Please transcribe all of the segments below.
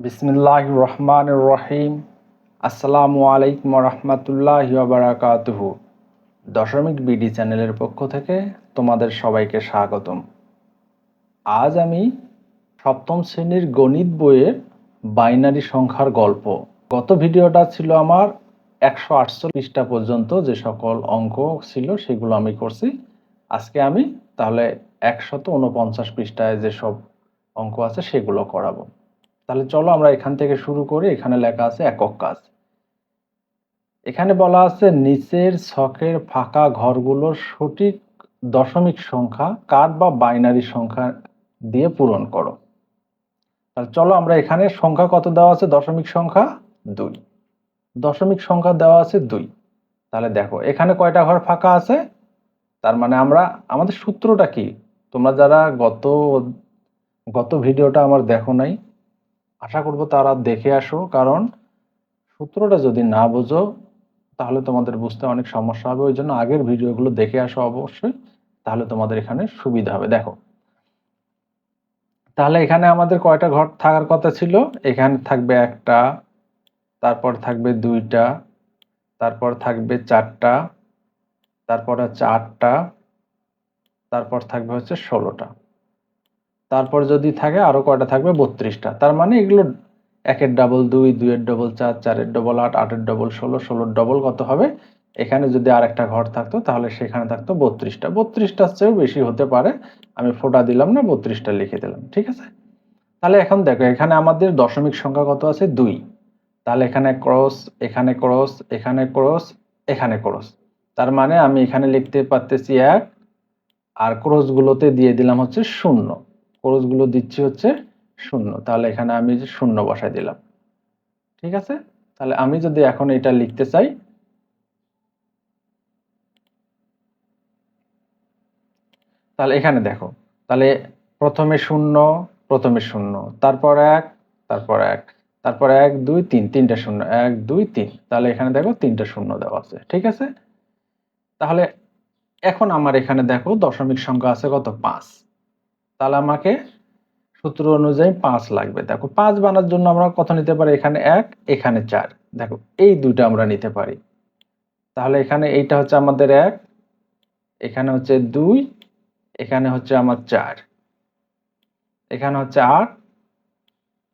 বিসমিল্লাহ রহমান রহিম আসসালামু আলাইকুম রহমতুল্লাহ বারাকাতুহু দশমিক বিডি চ্যানেলের পক্ষ থেকে তোমাদের সবাইকে স্বাগতম। আজ আমি সপ্তম শ্রেণির গণিত বইয়ের বাইনারি সংখ্যার গল্প। গত ভিডিওটা ছিল আমার একশো আটচল্লিশটা পর্যন্ত যে সকল অঙ্ক ছিল সেগুলো আমি করছি। আজকে আমি তাহলে একশত উনপঞ্চাশ পৃষ্ঠায় যেসব অঙ্ক আছে সেগুলো করাবো। তাহলে চলো আমরা এখান থেকে শুরু করি। এখানে লেখা আছে একক কাজ। এখানে বলা আছে নিচের ছকের ফাঁকা ঘরগুলোর সঠিক দশমিক সংখ্যা কার বা বাইনারি সংখ্যা দিয়ে পূরণ করো। তাহলে চলো আমরা এখানে সংখ্যা কত দেওয়া আছে? দশমিক সংখ্যা দুই। দশমিক সংখ্যা দেওয়া আছে দুই। তাহলে দেখো, এখানে কয়টা ঘর ফাঁকা আছে? তার মানে আমরা, আমাদের সূত্রটা কি? তোমরা যারা গত গত ভিডিওটা আমার দেখো নাই আশা করব তারা দেখে আসো, কারণ সূত্রটা যদি না বোঝো, তাহলে তোমাদের বুঝতে অনেক সমস্যা হবে। ওই জন্য আগের ভিডিওগুলো দেখে আসো অবশ্যই, তাহলে তোমাদের এখানে সুবিধা হবে। দেখো, তাহলে এখানে আমাদের কয়টা ঘর থাকার কথা ছিল? এখানে থাকবে একটা, তারপর থাকবে দুইটা, তারপর থাকবে চারটা, তারপর হচ্ছে আটটা, তারপর থাকবে হচ্ছে ষোলোটা। তারপর যদি থাকে আরও কয়টা থাকবে? বত্রিশটা। তার মানে এগুলো একের ডাবল দুই, দুইয়ের ডবল চার, চারের ডবল আট, আটের ডবল ষোলো, ষোলোর ডবল কত হবে? এখানে যদি আর একটা ঘর থাকতো, তাহলে সেখানে থাকতো বত্রিশটা। বত্রিশটার চেয়েও বেশি হতে পারে। আমি ফোটা দিলাম না, বত্রিশটা লিখে দিলাম, ঠিক আছে? তাহলে এখন দেখো, এখানে আমাদের দশমিক সংখ্যা কত আছে? দুই। তাহলে এখানে ক্রস এখানে ক্রস এখানে ক্রস এখানে ক্রস তার মানে আমি এখানে লিখতে পারতেছি এক, আর ক্রসগুলোতে দিয়ে দিলাম হচ্ছে শূন্য। ক্রসগুলো দিচ্ছি হচ্ছে শূন্য। তাহলে এখানে আমি শূন্য বসাই দিলাম। ঠিক আছে? তাহলে আমি যদি এখন এটা লিখতে চাই, তাহলে এখানে দেখো, তাহলে প্রথমে শূন্য প্রথমে শূন্য, তারপর এক তারপর এক তারপর এক, দুই, তিন, তিনটা শূন্য, এক, দুই, তিন। তাহলে এখানে দেখো তিনটা শূন্য দেওয়া আছে। ঠিক আছে? তাহলে এখন আমার এখানে দেখো দশমিক সংখ্যা আছে কত? পাঁচ। তাহলে আমাকে সূত্র অনুযায়ী পাঁচ লাগবে। দেখো, পাঁচ বানার জন্য আমরা কত নিতে পারি? এখানে এক, এখানে চার। দেখো, এই দুইটা আমরা নিতে পারি। তাহলে এখানে এইটা হচ্ছে আমাদের এক, এখানে হচ্ছে দুই, এখানে হচ্ছে আমার চার। এখানে হচ্ছে আট,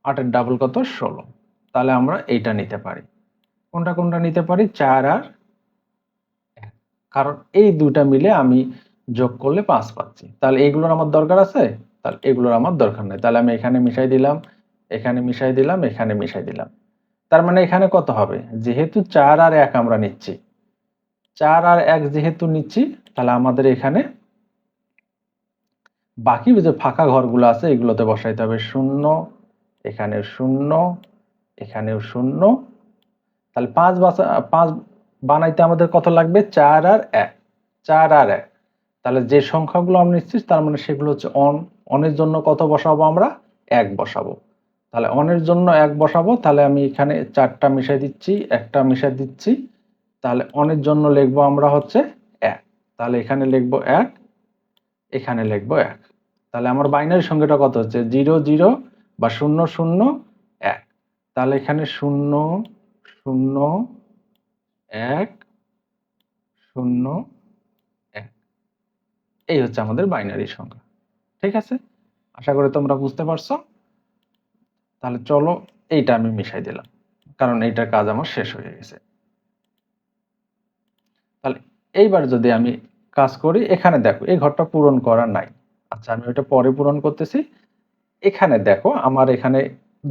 আটের ডাবল কত? ষোলো। তাহলে আমরা এইটা নিতে পারি। কোনটা কোনটা নিতে পারি? চার আর কারণ এই দুইটা মিলে আমি যোগ করলে পাঁচ পাচ্ছি। তাহলে এগুলোর আমার দরকার আছে? তাহলে এগুলোর আমার দরকার নেই। তাহলে আমি এখানে মিশাই দিলাম, এখানে মিশাই দিলাম, এখানে মিশাই দিলাম। তার মানে এখানে কত হবে? যেহেতু চার আর এক আমরা নিচ্ছি। চার আর এক যেহেতু নিচ্ছি, তাহলে আমাদের এখানে বাকি যে ফাঁকা ঘরগুলো আছে, এগুলোতে বসাইতে হবে শূন্য, এখানে শূন্য, এখানেও শূন্য। তাহলে পাঁচ বাসা, পাঁচ বানাইতে আমাদের কত লাগবে? চার আর এক। চার আর এক। তাহলে যে সংখ্যাগুলো আমরা নিচ্ছি তার মানে সেগুলো হচ্ছে অন অনের জন্য কত বসাবো আমরা? এক বসাবো। তাহলে অনের জন্য এক বসাবো, তাহলে আমি এখানে চারটা মিশাই দিচ্ছি, একটা মিশাই দিচ্ছি। তাহলে অনের জন্য লিখব আমরা হচ্ছে এক। তাহলে এখানে লিখব এক, এখানে লিখব এক। তাহলে আমার বাইনারি সংখ্যাটা কত হচ্ছে? জিরো জিরো বা শূন্য শূন্য, এক। তাহলে এখানে শূন্য শূন্য, এক, শূন্য এই হচ্ছে আমাদের বাইনারি সংখ্যা। ঠিক আছে? আশা করি তোমরা বুঝতে পারছ। তাহলে চলো এইটা আমি মিশাই দিলাম, কারণ এইটার কাজ আমার শেষ হয়ে গেছে। তাহলে এইবার যদি আমি কাজ করি, এখানে দেখো, এই ঘরটা পূরণ করা নাই। আচ্ছা আমি ওইটা পরে পূরণ করতেছি। এখানে দেখো, আমার এখানে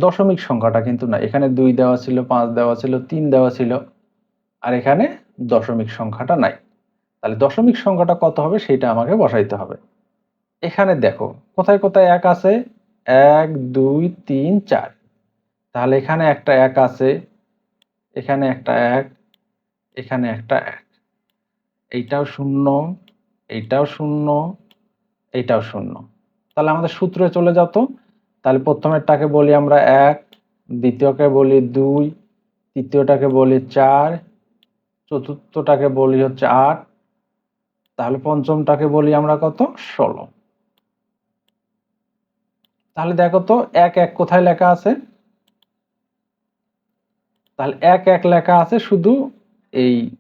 দশমিক সংখ্যাটা কিন্তু না এখানে দুই দেওয়া ছিল, পাঁচ দেওয়া ছিল, তিন দেওয়া ছিল। আর এখানে দশমিক সংখ্যাটা নাই। তাহলে দশমিক সংখ্যাটা কত হবে সেটা আমাকে বসাইতে হবে। এখানে দেখো, কোথায় কোথায় এক আছে? এক, দুই, তিন, চার। তাহলে এখানে একটা এক আছে, এখানে একটা এক, এখানে একটা এক। এইটাও শূন্য এইটাও শূন্য এইটাও শূন্য। তাহলে আমাদের সূত্রে চলে যেত তাহলে প্রথমেরটাকে বলি আমরা এক, দ্বিতীয়কে বলি দুই, তৃতীয়টাকে বলি চার, চতুর্থটাকে বলি হচ্ছে আট তাহলে পঞ্চমটাকে বলি আমরা কত? ষোলো। তাহলে দেখো তো, এক এক কোথায় লেখা আছে? তাহলে এক এক লেখা আছে শুধু এই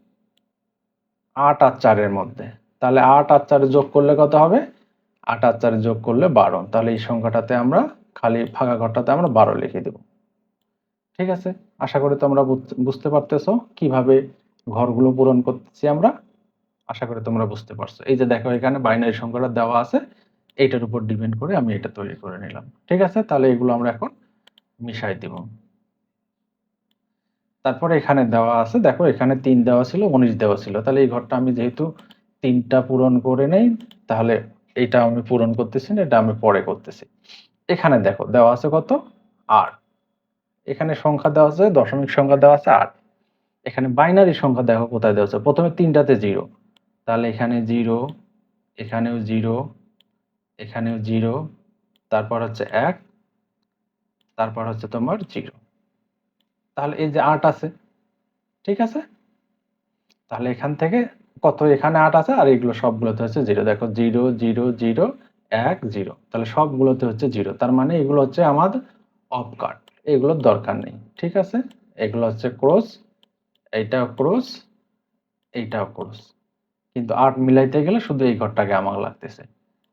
আট আর চারের মধ্যে। তাহলে আট আর চারে যোগ করলে কত হবে? আট আর চারে যোগ করলে বারো। তাহলে এই সংখ্যাটাতে আমরা খালি ফাঁকা ঘরটাতে আমরা বারো লিখে দেব। ঠিক আছে? আশা করি তোমরা বুঝ- বুঝতে পারতেছো কীভাবে ঘরগুলো পূরণ করতেছি আমরা। আশা করি তোমরা বুঝতে পারছ। এই যে দেখো, এখানে বাইনারি সংখ্যাটা দেওয়া আছে। এইটার উপর ডিপেন্ড করে আমি এটা তৈরি করে নিলাম। ঠিক আছে? তাহলে এগুলো আমরা এখন মিশাই দিব। তারপরে এখানে দেওয়া আছে, দেখো এখানে তিন দেওয়া ছিল, উনিশ দেওয়া ছিল। তাহলে এই ঘরটা আমি যেহেতু তিনটা পূরণ করে নেই, তাহলে এটা আমি পূরণ করতেছি না, এটা আমি পরে করতেছি। এখানে দেখো, দেওয়া আছে কত? আট। এখানে সংখ্যা দেওয়া আছে, দশমিক সংখ্যা দেওয়া আছে আট। এখানে বাইনারি সংখ্যা দেখো কোথায় দেওয়া আছে? প্রথমে তিনটাতে জিরো তাহলে এখানে জিরো এখানেও জিরো এখানেও জিরো তারপর হচ্ছে এক, তারপর হচ্ছে তোমার জিরো তাহলে এই যে আট আছে, ঠিক আছে? তাহলে এখান থেকে কত এখানে আট আছে আর এগুলো সবগুলোতে হচ্ছে জিরো দেখো জিরো জিরো জিরো এক জিরো তাহলে সবগুলোতে হচ্ছে জিরো তার মানে এগুলো হচ্ছে আমার অফ কাট এগুলোর দরকার নেই, ঠিক আছে? এগুলো হচ্ছে ক্রস, এইটাও ক্রস এইটাও ক্রস। কিন্তু আট মিলাইতে গেলে শুধু এই ঘরটাকে আমার লাগতেছে।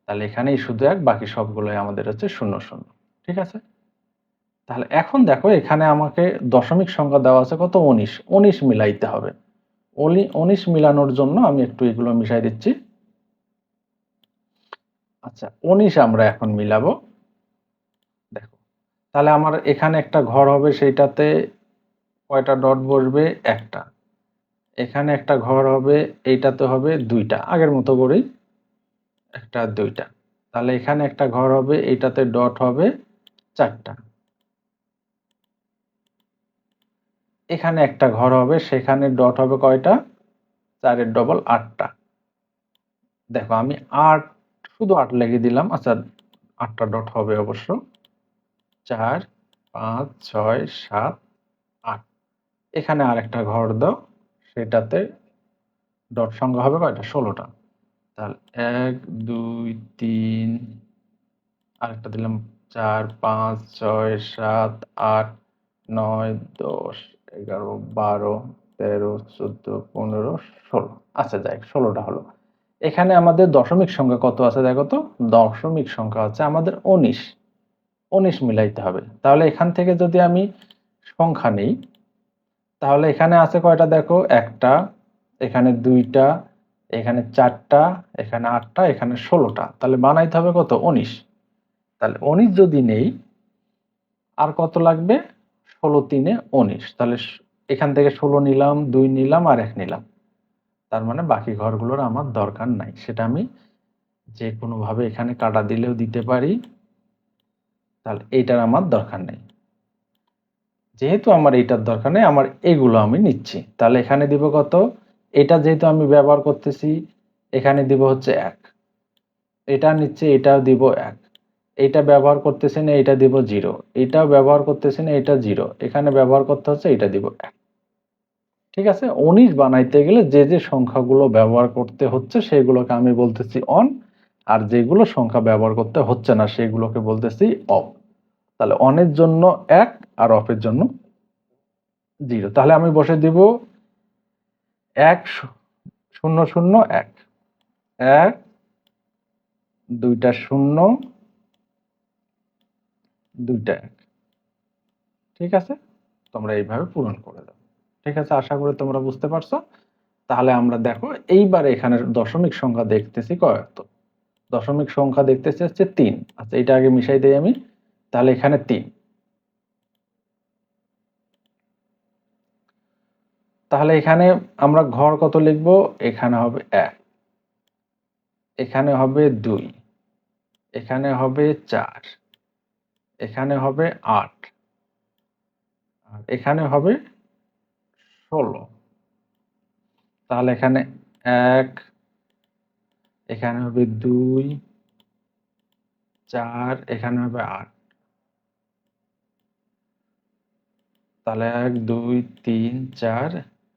তাহলে এখানেই শুধু এক, বাকি সবগুলোই আমাদের হচ্ছে শূন্য শূন্য। ঠিক আছে? তাহলে এখন দেখো, এখানে আমাকে দশমিক সংখ্যা দেওয়া আছে কত? উনিশ। উনিশ মিলাইতে হবে। উনি- উনিশ মিলানোর জন্য আমি একটু এগুলো মিশাই দিচ্ছি। আচ্ছা উনিশ আমরা এখন মিলাবো। দেখো, তাহলে আমার এখানে একটা ঘর হবে, সেইটাতে কয়টা ডট বসবে? একটা। এখানে একটা ঘর হবে, এইটাতে হবে দুইটা, আগের মতো করেই একটা দুইটা। তাহলে এখানে একটা ঘর হবে, এইটাতে ডট হবে চারটা। এখানে একটা ঘর হবে, সেখানে ডট হবে কয়টা? চারের ডবল আটটা। দেখো, আমি আট, শুধু আট লেগে দিলাম আচ্ছা আটটা ডট হবে অবশ্য। চার, পাঁচ, ছয়, সাত, আট। এখানে আর একটা ঘর দাও। সেটাতে ডট সংখ্যা হবে কয়টা? ষোলোটা। তাহলে এক, দুই, তিন, আরেকটা দিলাম চার, পাঁচ, ছয়, সাত, আট, নয়, দশ, এগারো, বারো, তেরো, চোদ্দ, পনেরো, ষোলো। আচ্ছা যাই ষোলোটা হলো। এখানে আমাদের দশমিক সংখ্যা কত আছে দেখো তো? দশমিক সংখ্যা হচ্ছে আমাদের উনিশ। উনিশ মিলাইতে হবে। তাহলে এখান থেকে যদি আমি সংখ্যা নেই তাহলে এখানে আছে কয়টা দেখো? একটা, এখানে দুইটা, এখানে চারটা, এখানে আটটা, এখানে ষোলোটা। তাহলে বানাইতে হবে কত? উনিশ। তাহলে উনিশ যদি নেই, আর কত লাগবে? ষোলো তিনে উনিশ। তাহলে এখান থেকে ষোলো নিলাম, দুই নিলাম, আর এক নিলাম। তার মানে বাকি ঘরগুলোর আমার দরকার নাই। সেটা আমি যে কোনোভাবে এখানে কাটা দিলেও দিতে পারি। তাহলে এইটার আমার দরকার নেই। যেহেতু আমার এইটার দরকার নেই, আমার এগুলো আমি নিচ্ছি। তাহলে এখানে দিব কত? এটা যেহেতু আমি ব্যবহার করতেছি, এখানে দিব হচ্ছে এক। এটা নিচ্ছে, এটাও দিব এক। এটা ব্যবহার করতেছি না, এটা দিব জিরো। এটাও ব্যবহার করতেছি না, এটা জিরো। এখানে ব্যবহার করতে হচ্ছে, এটা দিব এক। ঠিক আছে? উনিশ বানাইতে গেলে যে যে সংখ্যাগুলো ব্যবহার করতে হচ্ছে, সেগুলোকে আমি বলতেছি অন আর যেগুলো সংখ্যা ব্যবহার করতে হচ্ছে না, সেগুলোকে বলতেছি অফ তাহলে অনের জন্য এক আর অফের জন্য জিরো তাহলে আমি বসে দিব এক শূন্য শূন্য এক। এক, দুইটা শূন্য, দুইটা এক। ঠিক আছে? তোমরা এইভাবে পূরণ করে দাও। ঠিক আছে? আশা করি তোমরা বুঝতে পারছ। তাহলে আমরা দেখো, এইবার এখানে দশমিক সংখ্যা দেখতেছি কত দশমিক সংখ্যা দেখতেছি হচ্ছে তিন। আচ্ছা এটা আগে মিশাই দেই আমি। তাহলে এখানে তিন। তাহলে এখানে আমরা ঘর কত লিখব? এখানে হবে এক। এখানে হবে দুই। এখানে হবে চার। এখানে হবে আট। আর এখানে হবে ষোলো। তাহলে এখানে এক, এখানে হবে দুই, চার, এখানে হবে আট। তাহলে এক, দুই, তিন, চার,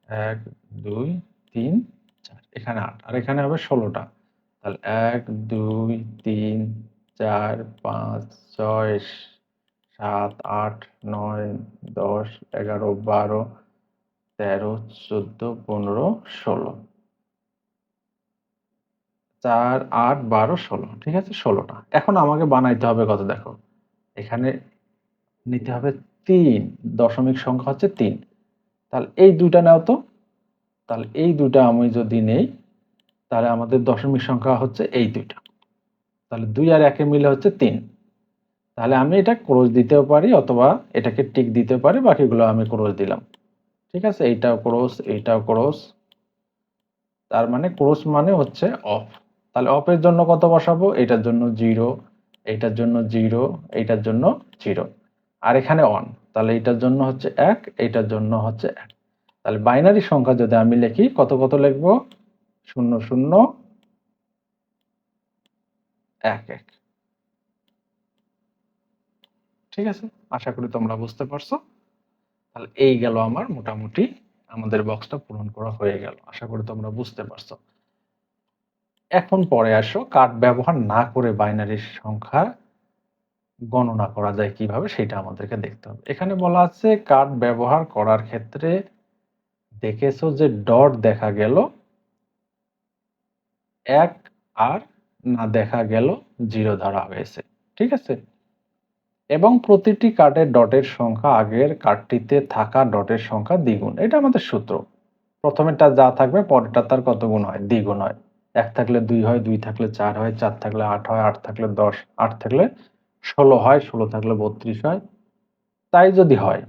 এক, দুই, তিন, চার। এখানে আট, আর এখানে হবে ষোলোটা। তাহলে এক, দুই, তিন, চার, পাঁচ, ছয়, সাত, আট, নয়, দশ, এগারো, বারো, তেরো, চোদ্দ, পনেরো, ষোলো। চার, আট, বারো, ষোলো, ঠিক আছে? ষোলোটা। এখন আমাকে বানাইতে হবে কত দেখো? এখানে নিতে হবে তিন, দশমিক সংখ্যা হচ্ছে তিন। তাহলে এই দুইটা নাও তো। তাহলে এই দুইটা আমি যদি নেই, তাহলে আমাদের দশমিক সংখ্যা হচ্ছে এই দুইটা। তাহলে দুই আর একে মিলে হচ্ছে তিন। তাহলে আমি এটা ক্রোজ দিতেও পারি অথবা এটাকে টিক দিতে পারি, বাকিগুলো আমি ক্রোজ দিলাম। ঠিক আছে? এইটাও ক্রোজ এইটাও ক্রোজ তার মানে ক্রোজ মানে হচ্ছে অফ। তাহলে অফের জন্য কত বসাবো? এটার জন্য জিরো, এইটার জন্য জিরো, এইটার জন্য জিরো। আর এখানে অন তাহলে এইটার জন্য হচ্ছে এক এইটার জন্য হচ্ছে এক। তাহলে বাইনারি সংখ্যা যদি আমি লিখি, কত কত লিখব? শূন্য শূন্য, এক এক। ঠিক আছে? আশা করি তোমরা বুঝতে পারছ। তাহলে এই গেল আমার মোটামুটি, আমাদের বক্সটা পূরণ করা হয়ে গেল। আশা করি তোমরা বুঝতে পারছ। এখন পরে আসো কার্ড ব্যবহার না করে বাইনারি সংখ্যা গণনা করা যায় কীভাবে সেটা আমাদেরকে দেখতে হবে। এখানে বলা আছে কার্ড ব্যবহার করার ক্ষেত্রে দেখেছ যে ডট দেখা গেল, এক আর না দেখা গেল, জিরো ধরা হয়েছে, ঠিক আছে? এবং প্রতিটি কার্ডের ডটের সংখ্যা আগের কার্ডটিতে থাকা ডটের সংখ্যা দ্বিগুণ, এটা আমাদের সূত্র। প্রথমেরটা যা থাকবে, পরেরটা তার কত গুণ হয়? দ্বিগুণ হয়। এক থাকলে দুই হয়, দুই থাকলে চার হয়, চার থাকলে আট হয়, আট থাকলে দশ, আট থাকলে ষোলো হয়, ষোলো থাকলে বত্রিশ হয়। তাই যদি হয়,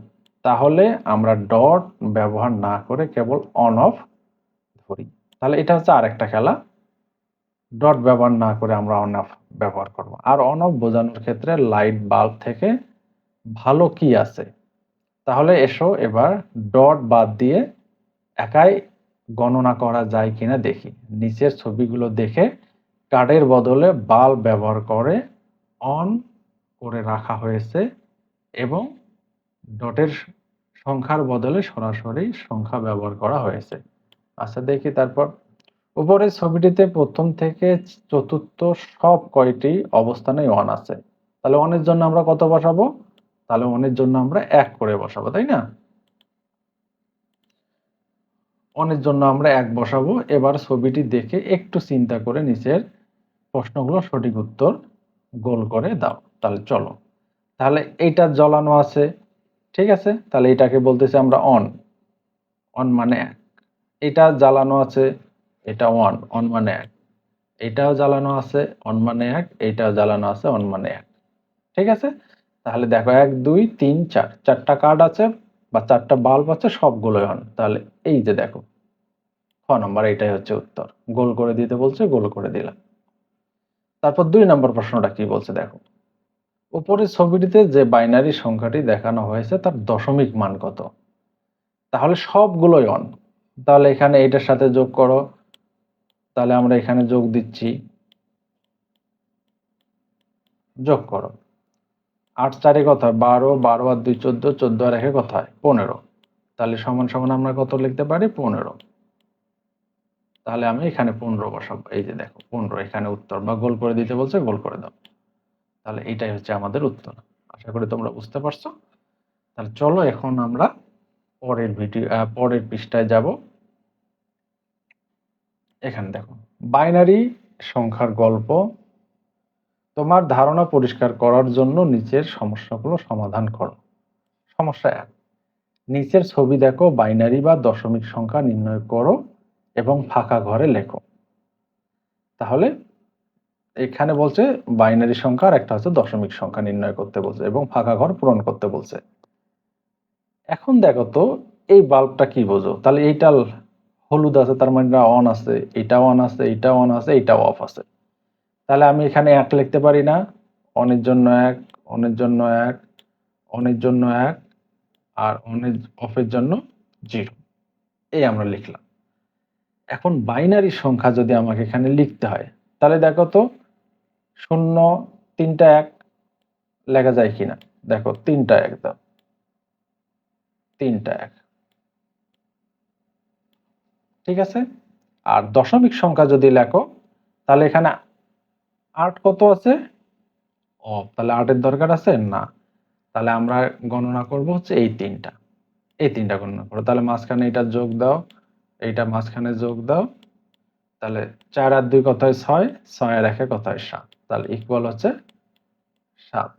তাহলে আমরা ডট ব্যবহার না করে কেবল অন অফ ধরি। তাহলে এটা হচ্ছে আর একটা খেলা। ডট ব্যবহার না করে আমরা অন অফ ব্যবহার করব। আর অন অফ বোঝানোর ক্ষেত্রে লাইট বাল্ব থেকে ভালো কি আছে? তাহলে এসো এবার ডট বাদ দিয়ে একাই গণনা করা যায় কিনা দেখি। নিচের ছবিগুলো দেখে কার্ডের বদলে বাল্ব ব্যবহার করে অন করে রাখা হয়েছে এবং ডটের সংখ্যার বদলে সরাসরি সংখ্যা ব্যবহার করা হয়েছে। আচ্ছা দেখি তারপর। উপরের ছবিটিতে প্রথম থেকে চতুর্থ সব কয়টি অবস্থানে ওয়ান আছে। তাহলে ওয়ানের জন্য আমরা কত বসাবো? তাহলে ওয়ানের জন্য আমরা এক করে বসাবো, তাই না? ওয়ানের জন্য আমরা এক বসাবো। এবার ছবিটি দেখে একটু চিন্তা করে নিচের প্রশ্নগুলো সঠিক উত্তর গোল করে দাও। তাহলে চলো। তাহলে এইটা জ্বলানো আছে, ঠিক আছে? তাহলে এটাকে বলতেছি আমরা অন অন মানে এক। এটা জ্বালানো আছে, এটা অন অন মানে এক। এটাও জ্বালানো আছে অন মানে এক। এইটাও জ্বালানো আছে অন মানে এক। ঠিক আছে? তাহলে দেখো, এক, দুই, তিন, চার। চারটা কার্ড আছে বা চারটা বাল্ব আছে, সবগুলোই অন তাহলে এই যে দেখো, খ নম্বর, এটাই হচ্ছে উত্তর। গোল করে দিতে বলছে, গোল করে দিলাম। তারপর দুই নম্বর প্রশ্নটা কি বলছে দেখো। উপরের ছবিটিতে যে বাইনারি সংখ্যাটি দেখানো হয়েছে, তার দশমিক মান কত? তাহলে সবগুলোই অন তাহলে এখানে এটার সাথে যোগ করো। তাহলে আমরা এখানে যোগ দিচ্ছি। যোগ করো। আট চারে কথা বারো বারো আর দুই চোদ্দ চোদ্দ আর একে কত হয় পনেরো। তাহলে সমান সমান আমরা কত লিখতে পারি? পনেরো। তাহলে আমি এখানে পনেরো বসাবো। এই যে দেখো, পনেরো। এখানে উত্তর বা গোল করে দিতে বলছে, গোল করে দাও। তাহলে এটাই হচ্ছে আমাদের উত্তর। আশা করি তোমরা বুঝতে পারছ। তাহলে চলো এখন আমরা পরের ভিডিও পরের পৃষ্ঠায় যাব। এখানে দেখো, বাইনারি সংখ্যার গল্প, তোমার ধারণা পরিষ্কার করার জন্য নিচের সমস্যাগুলো সমাধান করো। সমস্যা এক, নিচের ছবি দেখো, বাইনারি বা দশমিক সংখ্যা নির্ণয় করো এবং ফাঁকা ঘরে লেখো। তাহলে এখানে বলছে বাইনারি সংখ্যা আর একটা হচ্ছে দশমিক সংখ্যা নির্ণয় করতে বলছে এবং ফাঁকা ঘর পূরণ করতে বলছে। এখন দেখো তো, এই বাল্বটা কি বোঝো? তাহলে এইটা হলুদ আছে, তার মানে অন আছে, এটা অন আছে, এটা অন আছে এটাও অফ আছে। তাহলে আমি এখানে এক লিখতে পারি না অনের জন্য এক অনের জন্য এক অনের জন্য এক, আর অনের অফের জন্য জিরো এই আমরা লিখলাম। এখন বাইনারি সংখ্যা যদি আমাকে এখানে লিখতে হয়, তাহলে দেখো তো শূন্য, তিনটা এক লেখা যায় কিনা? দেখো, তিনটা এক দাও। তিনটা এক। ঠিক আছে? আর দশমিক সংখ্যা যদি লেখো, তাহলে এখানে আট কত আছে? ও তাহলে আটের দরকার আছে? না। তাহলে আমরা গণনা করব হচ্ছে এই তিনটা। এই তিনটা গণনা করো। তাহলে মাঝখানে এটা যোগ দাও, এইটা মাঝখানে যোগ দাও। তাহলে চার আর দুই কত হয়? ছয়। ছয় আর একে কত হয়? সাত। তাহলে ইকুয়াল হচ্ছে সাত।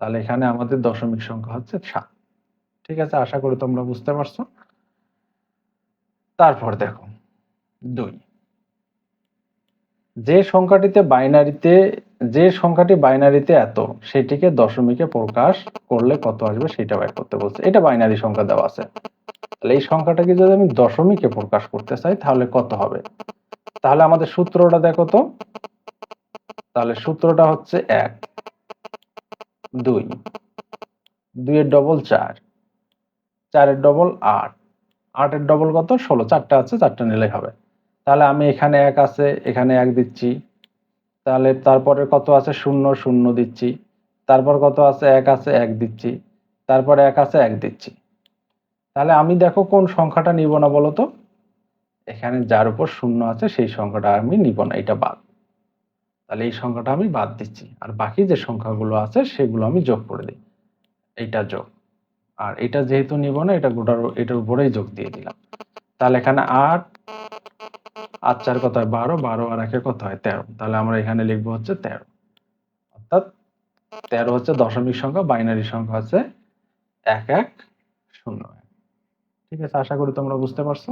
তাহলে এখানে আমাদের দশমিক সংখ্যা হচ্ছে সাত। ঠিক আছে, আশা করি তোমরা বুঝতে পারছ। তারপর দেখো, দুই। যে সংখ্যাটিতে বাইনারিতে, যে সংখ্যাটি বাইনারিতে এত, সেটিকে দশমিকে প্রকাশ করলে কত আসবে সেটা বের করতে বলছে। এটা বাইনারি সংখ্যা দেওয়া আছে। তাহলে এই সংখ্যাটাকে যদি আমি দশমিকে প্রকাশ করতে চাই, তাহলে কত হবে? তাহলে আমাদের সূত্রটা দেখো তো। তাহলে সূত্রটা হচ্ছে এক, দুই, দুইয়ের ডবল চার, চারের ডবল আট, আটের ডবল কত? ষোলো, চারটা আছে, চারটা নিলেই হবে। তাহলে আমি এখানে এক আছে, এখানে এক দিচ্ছি। তাহলে তারপরে কত আছে? শূন্য শূন্য দিচ্ছি। তারপর কত আছে? এক আছে, এক দিচ্ছি। তারপরে এক আছে, এক দিচ্ছি। তাহলে আমি দেখো কোন সংখ্যাটা নিব না বলো তো? এখানে যার উপর শূন্য আছে, সেই সংখ্যাটা আমি নিব না এটা বাদ। তাহলে এই সংখ্যাটা আমি বাদ দিচ্ছি। আর বাকি যে সংখ্যাগুলো আছে, সেগুলো আমি যোগ করে দিই। এইটা যোগ। আর এটা যেহেতু নিব না, এটা গোটার, এটার উপরেই যোগ দিয়ে দিলাম। তাহলে এখানে আট আট চার কত হয়? বারো। বারো আর একে কত হয়? তেরো। তাহলে আমরা এখানে লিখব হচ্ছে তেরো। অর্থাৎ তেরো হচ্ছে দশমিক সংখ্যা, বাইনারি সংখ্যা হচ্ছে এক এক, শূন্য এক। ঠিক আছে? আশা করি তোমরা বুঝতে পারছ।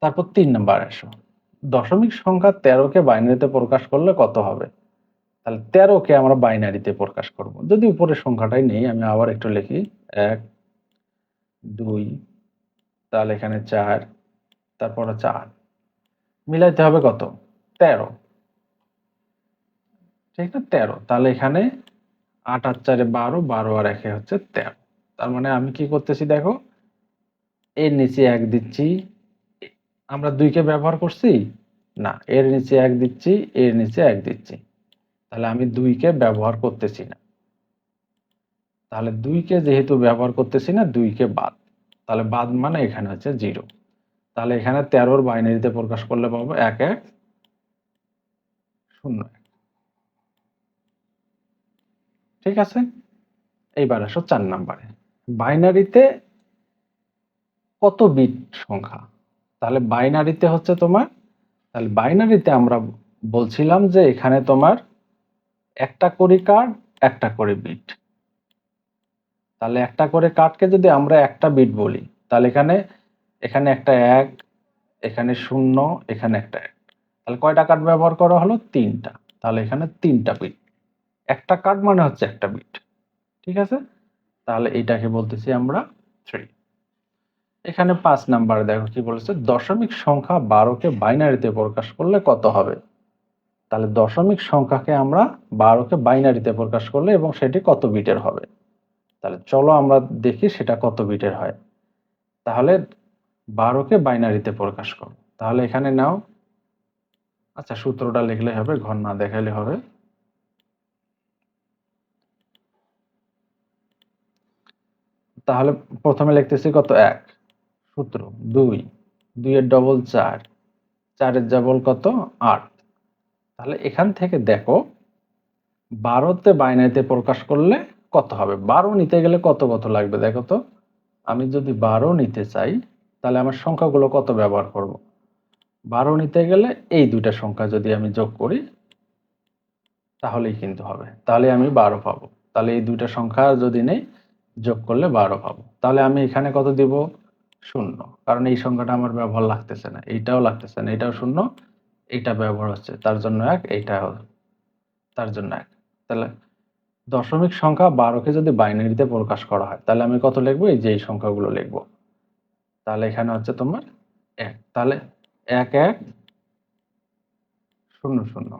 তারপর তিন নাম্বার আসো। দশমিক সংখ্যা তেরোকে বাইনারিতে প্রকাশ করলে কত হবে? তাহলে তেরোকে আমরা বাইনারিতে প্রকাশ করব। যদি উপরের সংখ্যাটাই নেই, আমি আবার একটু লিখি। এক, দুই, তাহলে এখানে চার, তারপর আট। মিলাইতে হবে কত? তেরো। ঠিক না? তেরো। তাহলে এখানে আট আর চারে বারো বারো আর একে হচ্ছে তেরো। তার মানে আমি কি করতেছি দেখো? এর নিচে এক দিচ্ছি আমরা দুইকে ব্যবহার করছি? না, এর নিচে এক দিচ্ছি, এর নিচে এক দিচ্ছি। তাহলে আমি দুইকে ব্যবহার করতেছি না। তাহলে দুইকে যেহেতু ব্যবহার করতেছি না, দুইকে বাদ। তাহলে বাদ মানে এখানে হচ্ছে জিরো। তাহলে এখানে তেরোর বাইনারিতে প্রকাশ করলে পাবো এক এক, শূন্য এক। ঠিক আছে? এইবার আসো চার নাম্বারে। বাইনারিতে কত বিট সংখ্যা? তাহলে বাইনারিতে হচ্ছে তোমার, তাহলে বাইনারিতে আমরা বলছিলাম যে এখানে তোমার একটা করে কার্ড, একটা করে বিট। তাহলে একটা করে কার্ডকে যদি আমরা একটা বিট বলি, তাহলে এখানে এখানে একটা এক, এখানে শূন্য, এখানে একটা এক। তাহলে কয়টা কার্ড ব্যবহার করা হলো? তিনটা। তাহলে এখানে তিনটা বিট। একটা কার্ড মানে হচ্ছে একটা বিট। ঠিক আছে? তাহলে এটাকে বলতেছি আমরা থ্রি এখানে পাঁচ নাম্বার দেখো কি বলেছে, দশমিক সংখ্যা বারোকে বাইনারিতে প্রকাশ করলে কত হবে? তাহলে দশমিক সংখ্যাকে আমরা বারোকে বাইনারিতে প্রকাশ করলে এবং সেটি কত বিটের হবে? তাহলে চলো আমরা দেখি সেটা কত বিটের হয়। তাহলে বারোকে বাইনারিতে প্রকাশ করো। তাহলে এখানে নাও। আচ্ছা সূত্রটা লিখলে হবে, ঘর না দেখালে হবে। তাহলে প্রথমে লিখতেছি কত? এক। সূত্র দুই, দুইয়ের ডবল চার, চারের ডবল কত? আট। তাহলে এখান থেকে দেখো, বারোতে বাইনারিতে প্রকাশ করলে কত হবে? বারো নিতে গেলে কত কত লাগবে দেখো তো? আমি যদি বারো নিতে চাই, তাহলে আমার সংখ্যাগুলো কত ব্যবহার করব? বারো নিতে গেলে এই দুইটা সংখ্যা যদি আমি যোগ করি, তাহলেই কিন্তু হবে। তাহলে আমি বারো পাবো। তাহলে এই দুইটা সংখ্যা যদি নেই, যোগ করলে বারো পাবো। তাহলে আমি এখানে কত দিব? শূন্য। কারণ এই সংখ্যাটা আমার ব্যবহার লাগতেছে না, এইটাও লাগতেছে না, এটাও শূন্য, এইটা ব্যবহার হচ্ছে, তার জন্য এক, এইটা তার জন্য এক। তাহলে দশমিক সংখ্যা বারোকে যদি বাইনারিতে প্রকাশ করা হয়, তাহলে আমি কত লিখব? এই যে এই সংখ্যাগুলো লিখব। তাহলে এখানে হচ্ছে তোমার এক। তাহলে এক এক, শূন্য শূন্য,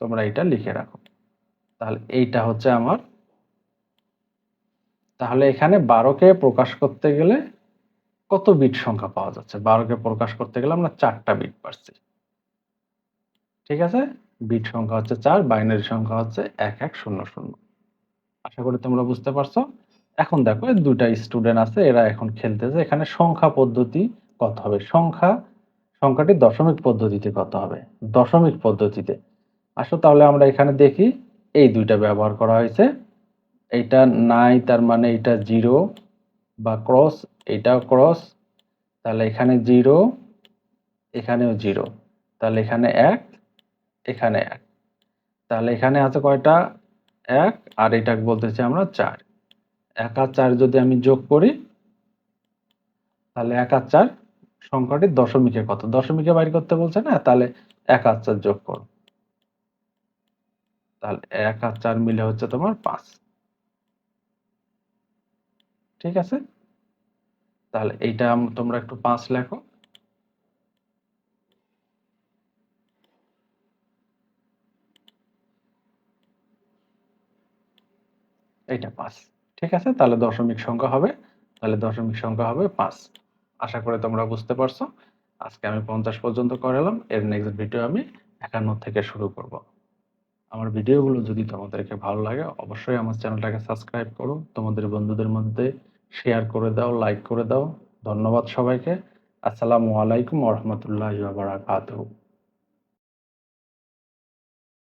তোমরা এটা লিখে রাখো। তাহলে এইটা হচ্ছে আমার, তাহলে এখানে বারোকে প্রকাশ করতে গেলে কত বিট সংখ্যা পাওয়া যাচ্ছে? বারোকে প্রকাশ করতে গেলে আমরা চারটা বিট পাচ্ছি ঠিক আছে? বিট সংখ্যা হচ্ছে চার বাইনারি সংখ্যা হচ্ছে এক এক, শূন্য শূন্য। আশা করি তোমরা বুঝতে পারছ। এখন দেখো দুটা স্টুডেন্ট আছে, এরা এখন খেলতেছে। এখানে সংখ্যা পদ্ধতি কত হবে? সংখ্যা, সংখ্যাটি দশমিক পদ্ধতিতে কত হবে? দশমিক পদ্ধতিতে। আসো তাহলে আমরা এখানে দেখি, এই দুইটা ব্যবহার করা হয়েছে। এইটা নাই, তার মানে এটা জিরো বা ক্রস এটাও ক্রস তাহলে এখানে জিরো এখানেও জিরো তাহলে এখানে এক এখানে এক। তাহলে এখানে আছে কয়টা? এক, আর এটা বলতেছি আমরা চার। এক আর চার যদি আমি যোগ করি, তাহলে এক আর চার সংখ্যাটি দশমিকে কত দশমিকে বাইর করতে বলছে না? তাহলে এক আর চার যোগ করো। তাহলে এক আর চার মিলে হচ্ছে তোমার পাঁচ। ঠিক আছে? তাহলে এইটা তোমরা একটু পাঁচ লেখো। এইটা পাঁচ, ঠিক আছে? তাহলে দশমিক সংখ্যা হবে, তাহলে দশমিক সংখ্যা হবে পাঁচ। আশা করে তোমরা বুঝতে পারছ। আজকে আমি পঞ্চাশ পর্যন্ত করালাম, এর নেক্সট ভিডিও আমি একান্ন থেকে শুরু করব। আমার ভিডিওগুলো যদি তোমাদেরকে ভালো লাগে, অবশ্যই আমার চ্যানেলটাকে সাবস্ক্রাইব করো। তোমাদের বন্ধুদের মধ্যে শেয়ার করে দাও লাইক করে দাও। ধন্যবাদ সবাইকে। আসসালামু আলাইকুম রহমতুল্লাহ বারাকাতুহু।